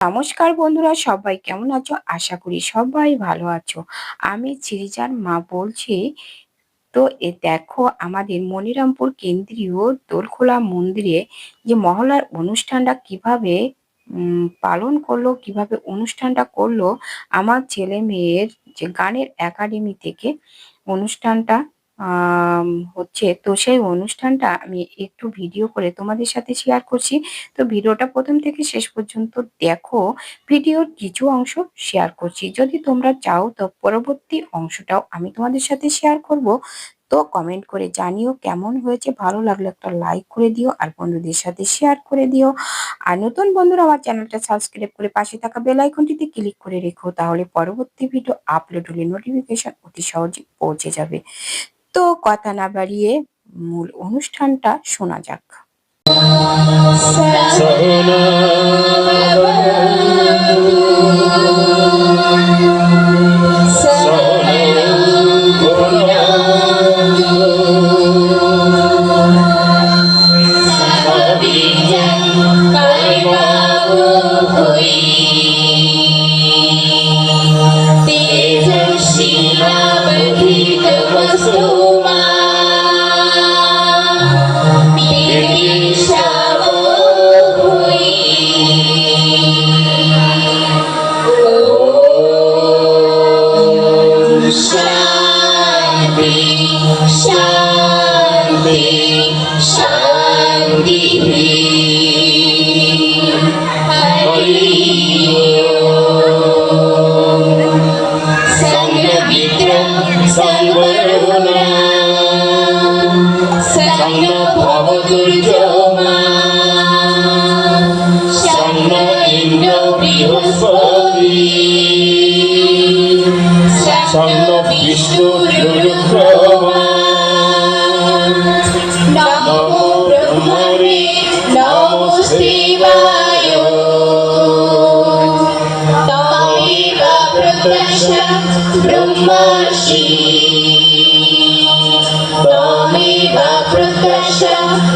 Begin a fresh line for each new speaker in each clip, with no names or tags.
নমস্কার বন্ধুরা, সবাই কেমন আছো? আশা করি সবাই ভালো আছো। আমি চিরিজার মা বলছি, তো এ দেখো আমাদের মনিরামপুর কেন্দ্রীয় দোলখোলা মন্দিরে যে মহলার অনুষ্ঠানটা কীভাবে পালন করল, কীভাবে অনুষ্ঠানটা করল, আমার ছেলে মেয়ের যে গানের একাডেমি থেকে অনুষ্ঠানটা হচ্ছে। তো সেই অনুষ্ঠানটা আমি একটু ভিডিও করে তোমাদের সাথে শেয়ার করছি। তো ভিডিওটা প্রথম থেকে শেষ পর্যন্ত দেখো। ভিডিওর কিছু অংশ শেয়ার করছি। যদি তোমরা চাও তো পরবর্তী অংশটাও আমি তোমাদের সাথে শেয়ার করব। তো কমেন্ট করে জানিও কেমন হয়েছে। ভালো লাগলে একটা লাইক করে দিও আর বন্ধুদের সাথে শেয়ার করে দিও। আর নতুন বন্ধুরা আমার চ্যানেলটা সাবস্ক্রাইব করে পাশে থাকা বেল আইকনটিতে ক্লিক করে রেখো। তাহলে পরবর্তী ভিডিও আপলোড হলে নোটিফিকেশন অতি সহজে পৌঁছে যাবে। তো কথা না বাড়িয়ে মূল অনুষ্ঠানটা শোনা যাক।
সন্ন ভব দুর্যোমা সন্ন ইন্দ্র বৃহস্পতি। সন্ন বিষ্ণু দুর্যমা নমো ব্রহ্মণে নমো শিবায়। তমেব প্রত্যক্ষ
ব্রহ্মশী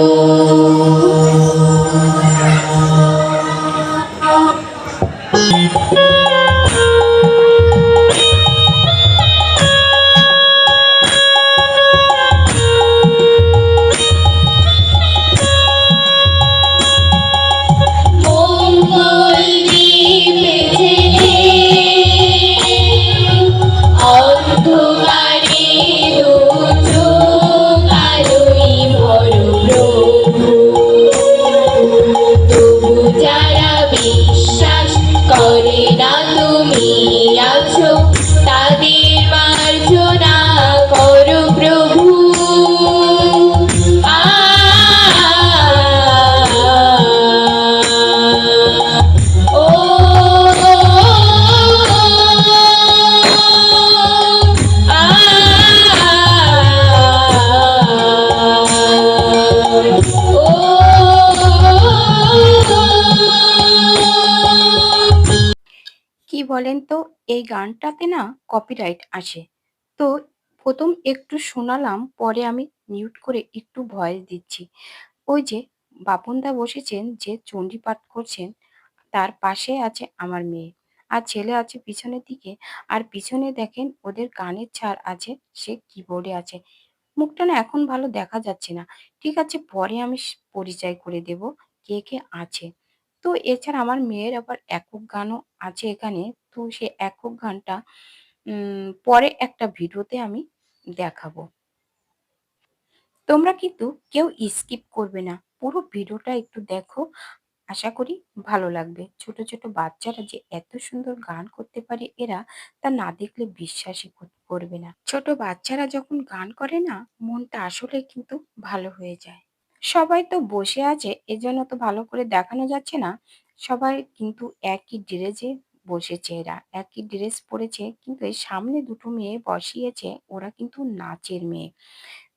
Oh. এই গানটাতে না কপিরাইট আসে। তো প্রথম একটু শোনালাম, পরে আমি
মিউট করে একটু ভয়েস দিচ্ছি। ওই যে বাপনদা বসেছেন, যে চণ্ডীপাঠ করছেন, তার পাশে আছে আমার মেয়ে। আর ছেলে আছে পিছনের দিকে। আর পিছনে দেখেন ওদের কানের ছাড় আছে, সে কিবোর্ডে আছে। মুখটা না এখন ভালো দেখা যাচ্ছে না। ঠিক আছে, পরে আমি পরিচয় করে দেব কে কে আছে। তো এছাড়া আমার মেয়ের আবার একক গানও আছে এখানে। তো সে একক গানটা পরে একটা ভিডিওতে আমি দেখাবো। তোমরা কিন্তু কেউ স্কিপ করবে না। পুরো ভিডিওটা একটু দেখো। আশা করি ভালো লাগবে। ছোট ছোট বাচ্চারা যে এত সুন্দর গান করতে পারে এরা তা না দেখলে বিশ্বাসই করবে না। ছোট বাচ্চারা যখন গান করে না, মনটা আসলে কিন্তু ভালো হয়ে যায়। সবাই তো বসে আছে, এজন্য তো ভালো করে দেখানো যাচ্ছে না। সবাই কিন্তু একই ড্রেসে বসেছে এরা একই ড্রেস পরেছে, কিন্তু সামনে দুটো মেয়ে বসিয়েছে, ওরা কিন্তু নাচের মেয়ে।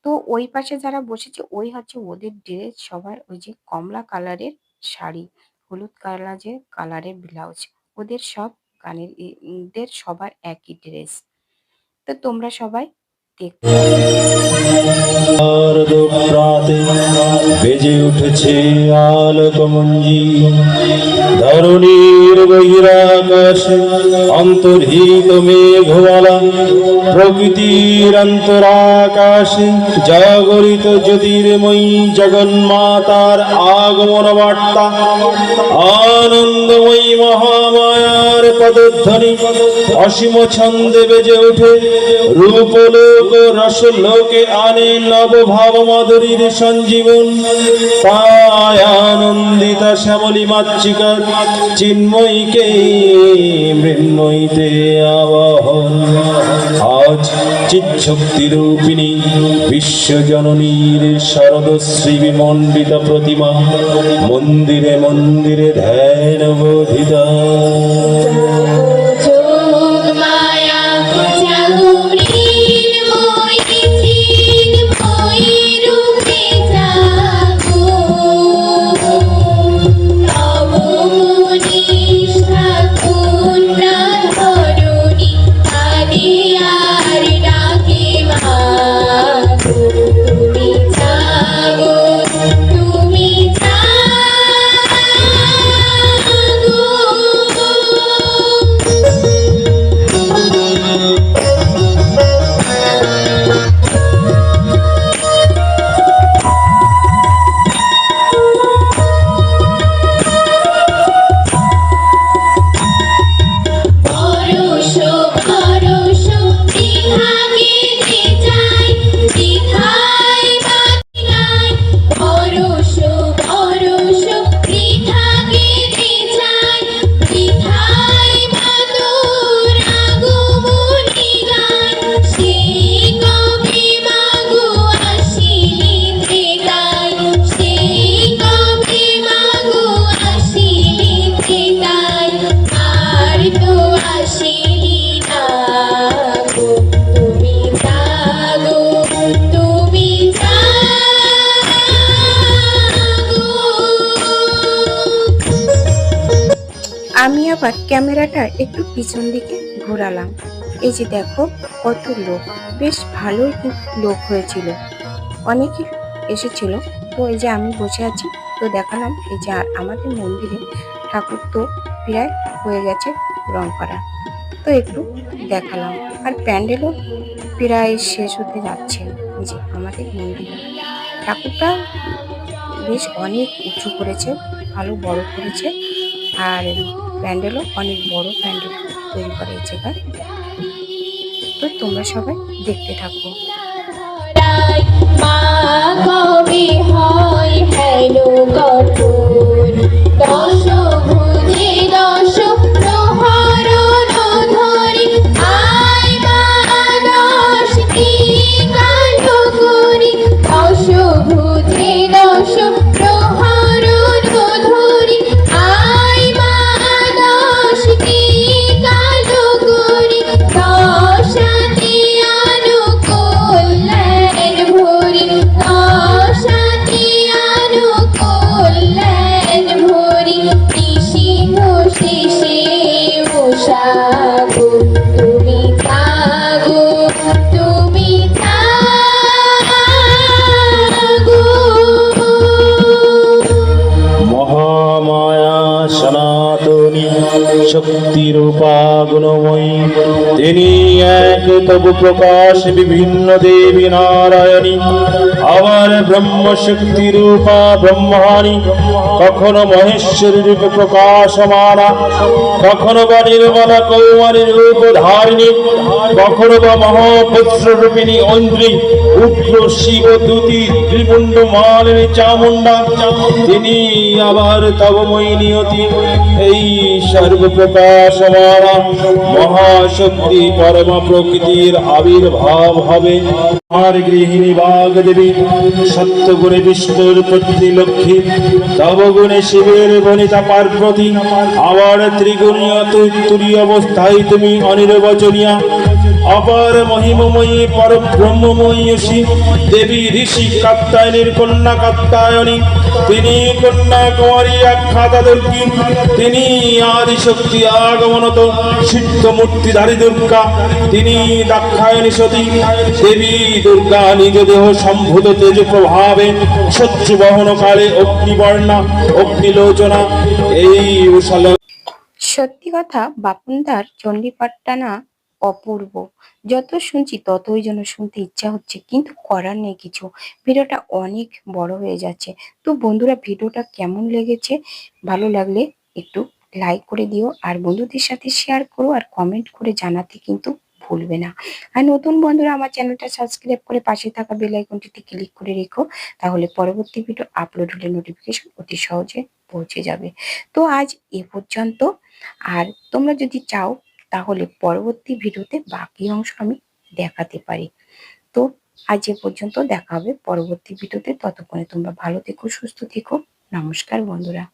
তো ওই পাশে যারা বসেছে, ওই হচ্ছে ওদের ড্রেস সবার ওই যে কমলা কালারের শাড়ি, হলুদ কালার যে কালারের ব্লাউজ ওদের সব গানের সবার একই ড্রেস তো তোমরা সবাই
বেজে উঠেছে আলোকমঞ্জি। ধরণীর বহিরাকাশে, অন্তর্হিত মেঘমালা, প্রকৃতির অন্তরাকাশে, জাগরিত জ্যোতির্ময়ী জগন্মাতার আগমন বার্তা, আনন্দময়ী মহামায়ার পদধ্বনি, অসীম ছন্দে বেজে ওঠে রূপলোক রসলোকে আনে নবভাব মাধুরীর সঞ্জীবন। তাই আনন্দিতা শ্যামলী মাতৃকার চিন্ময়ীকে মৃন্ময়ীতে আবাহন। আজ চিৎশক্তি রূপিণী বিশ্বজননীর শারদশ্রী বিমণ্ডিত প্রতিমা মন্দিরে মন্দিরে ধ্যান বোধিতা
আবার ক্যামেরাটা একটু পিছন দিকে ঘোরালাম। এই যে দেখো, কত লোক। বেশ ভালোই লোক হয়েছিল। অনেকে এসেছিল। তো এই যে আমি বসে আছি, তো দেখালাম এই যে আমাদের মন্দিরে ঠাকুর তো প্রায় হয়ে গেছে রং করা। তো একটু দেখালাম। আর প্যান্ডেলও প্রায় শেষ হতে যাচ্ছে। যে আমাদের মন্দিরে। ঠাকুরটা বেশ অনেক উঁচু করেছে, ভালো বড় করেছে। আর প্যান্ডেলও অনেক বড় প্যান্ডেল তৈরি করে এই জায়গায় তো তোমরা সবাই দেখতে থাকো।
হয় হেলো
প্রকাশ বিভিন্ন দেবী নারায়ণী। আবার ব্রহ্ম শক্তি রূপা ব্রহ্মাণী কখনো মহেশ্বরী রূপে প্রকাশমানা, কখনো বা নির্মলা কৌমারী রূপ ধারিণী, কখনো বা মহাপুত্র রূপিণী ঐন্দ্রী উগ্র শিব দূতি ত্রিপুণ্ড মালিনী চামুন্ডা তিনি আবার তবময়ী নিয়তি, এই সর্বপ্রকাশমানা। মহাশক্তি পরমা প্রকৃতির আবির্ভাব হবে। আর গৃহিণী বাগ দেবী সত্যগুণে বিষ্ণুর পত্নী লক্ষ্মী, তবগুণে শিবের বনিতা পার্বতী, আবার ত্রিগুণীয় তুরী অবস্থায় তুমি অনির্বচনীয়া অপার মহিমময়ী পর ব্রহ্মময়ী দেবী ঋষি কাত্তায়নীর কন্যা কাত্তায়নী। তিনি কন্যা কুমারী আখ্যাতা দুর্গী। তিনি আদিশক্তি আগমনত সিদ্ধ মূর্তিধারী দুর্গা। তিনি দাক্ষায়ণী সতী। দেবী দুর্গা নিজ দেহ সম্ভূত তেজ প্রভাবে সহ্য বহনকালে অগ্নিবর্ণা, অগ্নিলোচনা, এই
সত্যি কথা, বাপুনদার চণ্ডীপাঠটা না অপূর্ব। যত শুনছি ততই যেন শুনতে ইচ্ছা হচ্ছে, কিন্তু করার নেই কিছু। ভিডিওটা অনেক বড় হয়ে যাচ্ছে। তো বন্ধুরা, ভিডিওটা কেমন লেগেছে? ভালো লাগলে একটু লাইক করে দিও আর বন্ধুদের সাথে শেয়ার করো আর কমেন্ট করে জানাতে কিন্তু ভুলবে না। আর নতুন বন্ধুরা, আমার চ্যানেলটা সাবস্ক্রাইব করে পাশে থাকা বেল আইকনটিতে ক্লিক করে রেখো, তাহলে পরবর্তী ভিডিও আপলোড হলে নোটিফিকেশন অতি সহজে পৌঁছে যাবে। তো আজ এ পর্যন্ত। আর তোমরা যদি চাও তাহলে পরবর্তী ভিডিওতে বাকি অংশ আমি দেখাতে পারি। তো আজ এ পর্যন্ত দেখা হবে পরবর্তী ভিডিওতে। ততক্ষণে তোমরা ভালো থেকো, সুস্থ থেকো। নমস্কার বন্ধুরা।